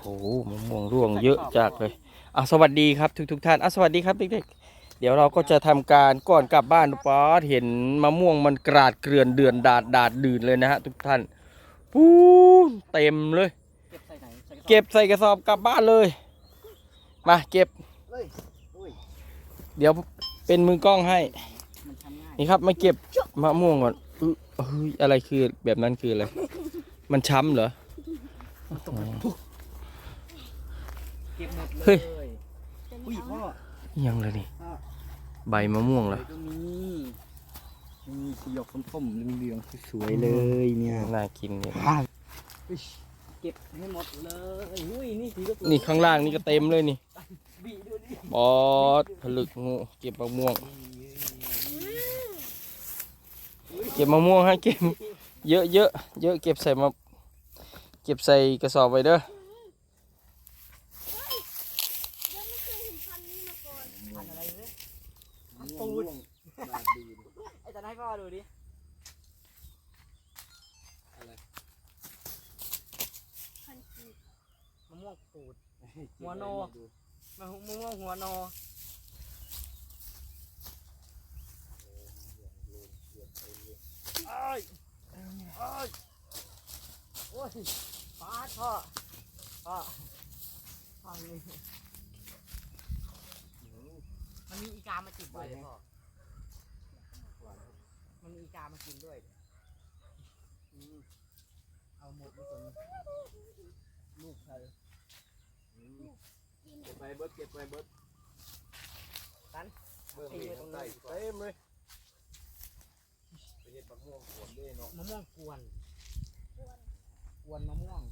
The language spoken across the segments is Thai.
โหมะม่วงร่วงเยอะจักเลยอะสวัสดีครับทุกทุกท่านอะสวัสดีครับเด็กๆ เดี๋ยวเราก็จะทำการก่อนกลับบ้านป๊าดเห็นมะม่วงมันกราดเกลื่อนเดือนดาดดาดดื่นเลยนะฮะทุกท่านปูนเต็มเลยเก็บใส่ไหนเก็บใส่กระสอบกลับบ้านเลย มาเก็บ เดี๋ยวเป็นมือกล้องให้ นี่ครับมาเก็บมะม่วงก่อนอื้อเฮ้ยอะไรคือแบบนั้นคืออะไร มันช้ำเหรอมันตกไปปุ๊บ เก็บหมดเลเฮ้ย ยอุ้ยพ่อยังเลยนี่ พ่อใบมะม่วงเหรอ ก็มีมีสีหยกส้มๆเหลืองๆสวยๆเลยเนี่ยน่ากินเนี่ยอุ๊ยเก็บให้หมดเลยอุ้ยนี่สีก็สวยนี่ข้างล่างนี่ก็เต็มเลยนี่บีดูดิบอสผลึกงูเก็บมะม่วง เก็บมะม่วงให้เก็บเยอะเยอะเยอะเก็บใส่มาเก็บใส่กระสอบไว้เด้อ ยังไม่เคยเห็นพันธุ์นี้มาก่อน พันอะไรเนี่ยพันปูนไอ้ตาให้พ่อดูดิอะไรพันธุ์จีบมะม่วงปูด หัวโน มะม่วงหัวโนเอ้ยเอ้ยโอ้ยฟาดพ่อพ่อฟังนี่มันมีอีกามาจิบด้วยเลยพ่อมันมี อีกามากินด้วยอืมเอาหมดไม่สนลูกใครเก็บไปเบิดเก็บไปเบิดตันเบิ่งนี่ข้างใต้เต็มเลยไปเห็ดมะม่วงสวนด้วยเนาะมะม่วงกวนกวนกวนมะม่วง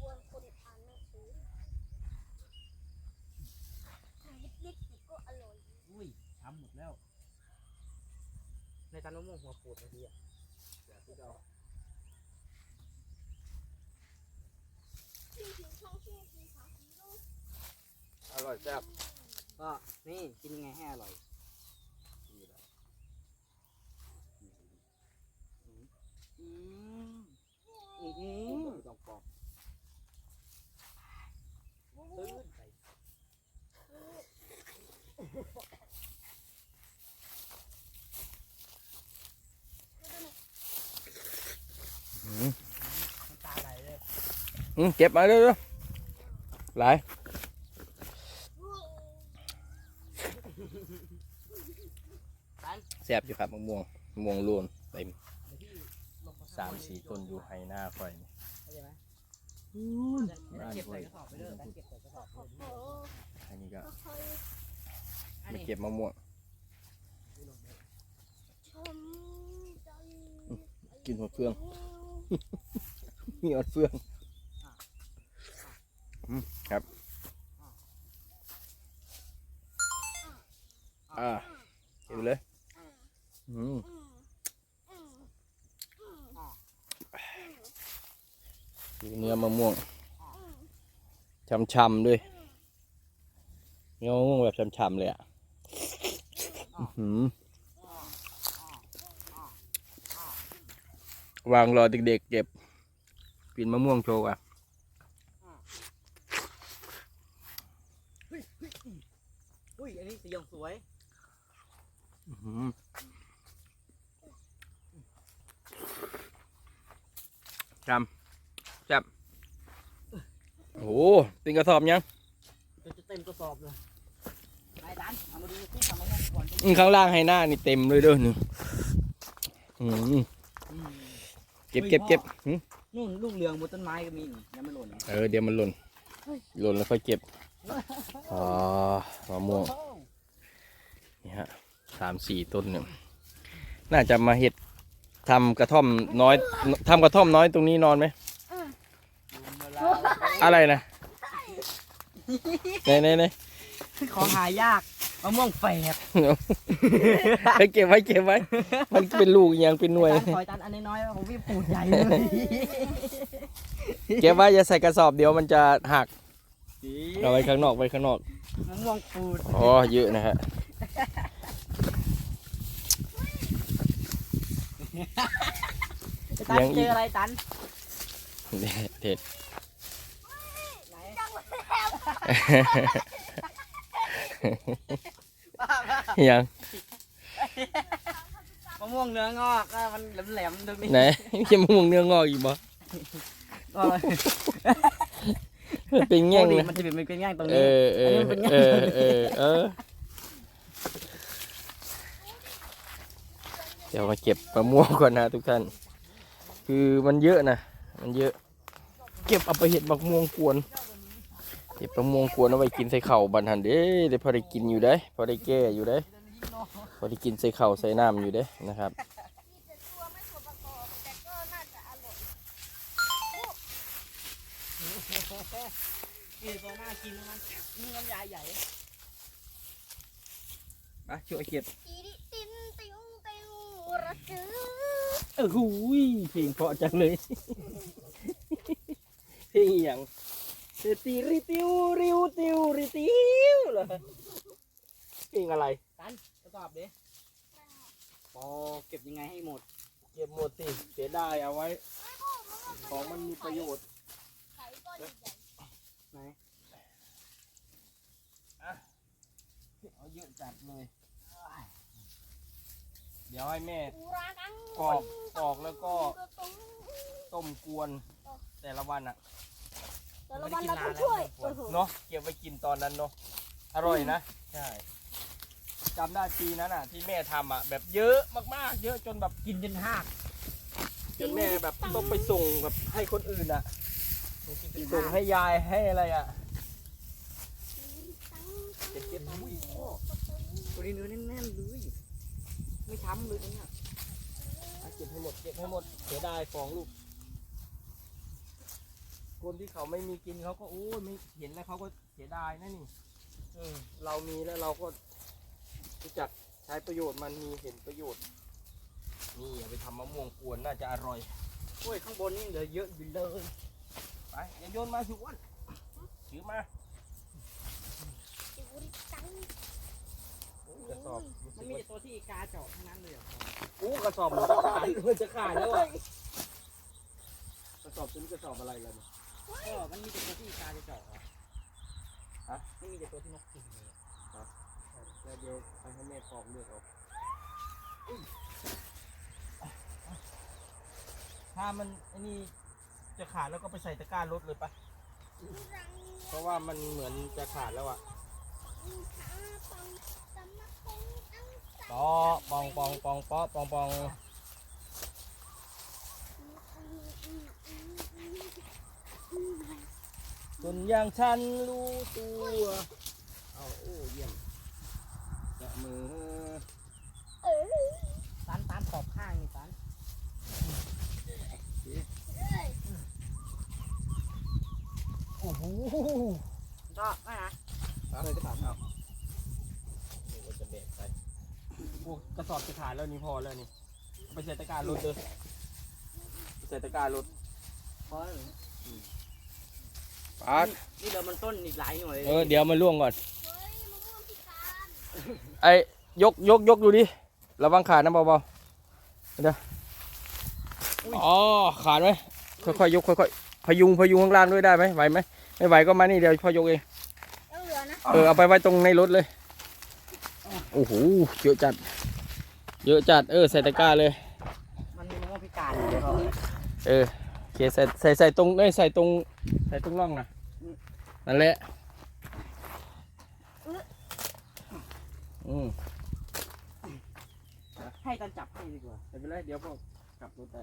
กวนคนอ่านหนังสือทางเล็กๆแต่ก็อร่อย อุ้ยช้ำหมดแล้วใน ตันมะม่วงหัวปูดเมื่อกี้อะชื่อถึงช่องชื่อสีขาวสีลูกอร่อยแซ่บก็นี่กินยังไงให้อร่อยอืมอืมอืม ต้องปอก ตื้นไป น้ำตาไหลเลย อืม เก็บมาเร็วๆหลายแซ่บอยู่ครับมะม่วงมะม่วงร่วนเต็มเดี๋ยวพี่ลงสามสี่ต้นอยู่ไฮหน้าไฟนี่เข้าใจไหมเก็บใส่กระสอบไปเลยเก็บใส่กระสอบไปโอ้เลยโหอันนี้ก็ค่อยอันไม่นี้เก็บมะม่วงๆชมใจกินหัวเฟือง มีหัวเฟืองอืม ครับอ่าเก็บเลยอืมดูเนื้อมะม่วงช่ำๆด้วยเนื้อมะม่วงแบบช่ำๆเลยอะหือวางรอเด็กๆเก็บปีนมะม่วงโชว์อะ อุ้ยอันนี้สีอย่างสวยอื้อหือจำจับโอ้โหเป็นกระสอบยังจนจะเต็มกระสอบเลยไอ้ดันเอามาดูที่ทำมะม่วงก่อนอืมข้างล่างให้หน้านี่เต็มเลยเด้อหนึ่งอืมอืมเก็บเก็บเก็บหืมนู่นลูกเหลืองบนต้นไม้ก็มีนี่ยังไม่หล่นนะเออเดี๋ยวมันหล่นหล่นแล้วค่อยเก็บ อ๋อมะม่วงโอ้โหนี่ฮะสามสี่ต้นเนี่ยน่าจะมาเห็ดทำกระท่อมน้อยทำกระท่อมน้อยตรงนี้นอนไหมดูเวลาอะไรนะไหนไหนไหนของหายากมะม่วงแฝดไปเก็บไว้เก็บไว้ มันเป็นลูกอีกอยังเป็นหน่วยตันคอยตันอันน้อยๆของพี่ปูดใหญ่เลยเก็บไว้อย่าใส่กระสอบเดี๋ยวมันจะหัก เอาไว้ข้างนอกไว้ข้างนอกมะม่วงปูดอ๋อเยอะนะฮะไอ้ตันยังอีกเจออะไรตันเด็ดไหนบ้าบ้ายังมะม่วงเนื้องอกอะมันแหลมๆตรงนี้ไหนจะมะม่วงเนื้องอกอีกบ่ก็มัน เป็นแง่งปกตินะมันจะเป็นเป็นแง่งตรงเอนี้อเอออันนี้มันเป็นแง่งเออเออเออ เดี๋ยวมาเก็บมะม่วงก่อนนะทุกท่าน คือมันเยอะนะ มันเยอะ เก็บเอาไปเห็ดมะม่วงกวน เก็บมะม่วงกวนเอาไปกินใส่เข่าวบันหันเด้ได้พอได้กินอยู่ได้ พอได้แก้อยู่ได้ พอได้กินใส่เข่าวใส่น้ำอยู่ได้นะครับ มีแต่ตัวไม่ส่วนประกอบแต่ก็น่าจะอร่อย นี่ตัวหน่ากินนะมันนี่น้ำยาใหญ่มาช่วยเก็บอีดิตินติวติวระจือเออหูยเพลงเพราะจังเลยเพลงอย่างเตตีริติวริวติวริติวเหรอเพลงอะไรกันทดสอบดิปอเก็บยังไงให้หมด เก็บหมดสิเสียดายเอาไว้ ของมันมีประโยชน์ ไข่ก้อนใหญ่ไหนเอาเยอะจัดเลย เดี๋ยวให้แม่อูรากังกรอกกรอกแล้วก็กระตุ้งต้มกวน แต่ละวันอะ แต่ละวันเราต้องช่วยโอ้โหเนาะเก็บไว้กินตอนนั้นเนาะอร่อยนะ ใช่จำได้ปีนั้นอะ ที่แม่ทำอะ แบบเยอะมากๆ เยอะจนแบบกินจนหักจนแม่แบบต้องไปส่งแบบให้คนอื่นอะ ส่งให้ยายให้อะไรอะเก็บเก็บอุ้ยพ่อตัวนี้เนื้อแน่นๆเลยไม่ช้ำเลยตรงเนี้ยเอาเก็บให้หมดเก็บให้หมดเสียดายของลูกคนที่เขาไม่มีกินเขาก็โอ้ยไม่เห็นแล้วเขาก็เสียดายนะนี่เออเรามีแล้วเราก็รู้จักใช้ประโยชน์มันมีเห็นประโยชน์ นี่เอาไปทำมะม่วงกวนน่าจะอร่อยโอ้ยข้างบนนี่เหลือเยอะอยู่เลย ไปอย่าโยนมาสิอ้วนถือมาอูริกังโอ้ยกระสอบรู้มัสึนกมีว่าแต่ตัวที่กาเจาะทั้งนั้นเลยเหรอโอ้กระสอบมันจะขาดมันจะขาดแล้วอะกระสอบตัวนี้กระสอบอะไรล่ะเนี่ยก็มันมีแต่ตัวที่กาจะเจาะอะฮะไม่มีแต่ตัวที่นกกินเลยแล้วเดี๋ยวไปให้แม่ปอกเลือดออกถ้ามันไอ้นี่ จะขาดแล้วก็ไปใส่ตะกร้ารถเลยปะเพราะว่ามันเหมือนจะขาดแล้วอะปองปองปอปองปองปองปอปองปองคนอย่างฉันรู้ตัว เอาโอ้เยี่ยมจะมืออ ตันตามขอบข้างนี่ตัน โอ้โหก็ไม่นะเลยก็ถามเอานี่ก็จะแบกไปโอ้กระสอบจะขาดแล้วนี่พอแล้วนี่เอาไปใส่ตะกร้ารถเลยไปใส่ตะกร้ารถพอแล้วเหรอปัดนี่เดี๋ยวมันต้นอีกหลายหน่วยเออเดี๋ยวมาล่วงก่อนเฮ้ยมะม่วงพิการไอ้ยกยกยกดูดิระวังขาดนะเบาๆเดี๋ยวอ๋อขาดไหมค่อยๆยกค่อยๆพยุงพยุงข้างล่างด้วยได้ไหมไหวไหม ไม่ไหวก็มานี่เดี๋ยวพ่อยกเองยังเหลือนะเออเอาไปไว้ตรงในรถเลยโอ้โหเยอะจัด เยอะจัดเออใส่ตะกร้าเลย มันมีมะม่วงพิการอยู่เลยเขาเออโอเคใส่ใส่ใส่ตรงเอ้ยใส่ตรงใส่ตรงร่องนะนั่นแหละอืมให้ตันจับให้ดีกว่าไม่เป็นไรเดี๋ยวพวกกลับรถได้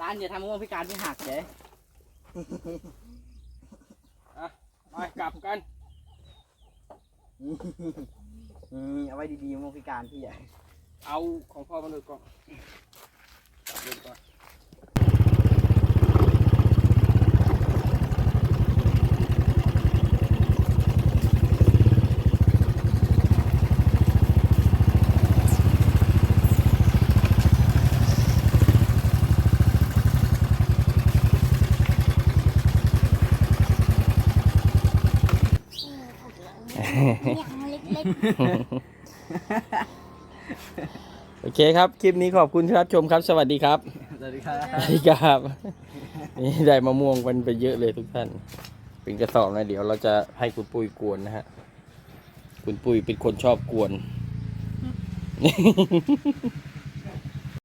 ตันอย่าทำมะม่วงพิการที่หักเจ๊ ไปกลับกันอืมเอาไว้ดีๆมะม่วงพิการพี่ใหญ่ เอาของพ่อมาเลยก่อนกลับรถก่อน โอเคครับ คลิปนี้ขอบคุณที่รับชมครับ สวัสดีครับ สวัสดีครับ สวัสดีครับ นี่ได้มะม่วงกันไปเยอะเลยทุกท่านๆเป็นกระสอบนะ เดี๋ยวเราจะให้คุณปุ้ยกวนนะฮะ คุณปุ้ยเป็นคนชอบกวน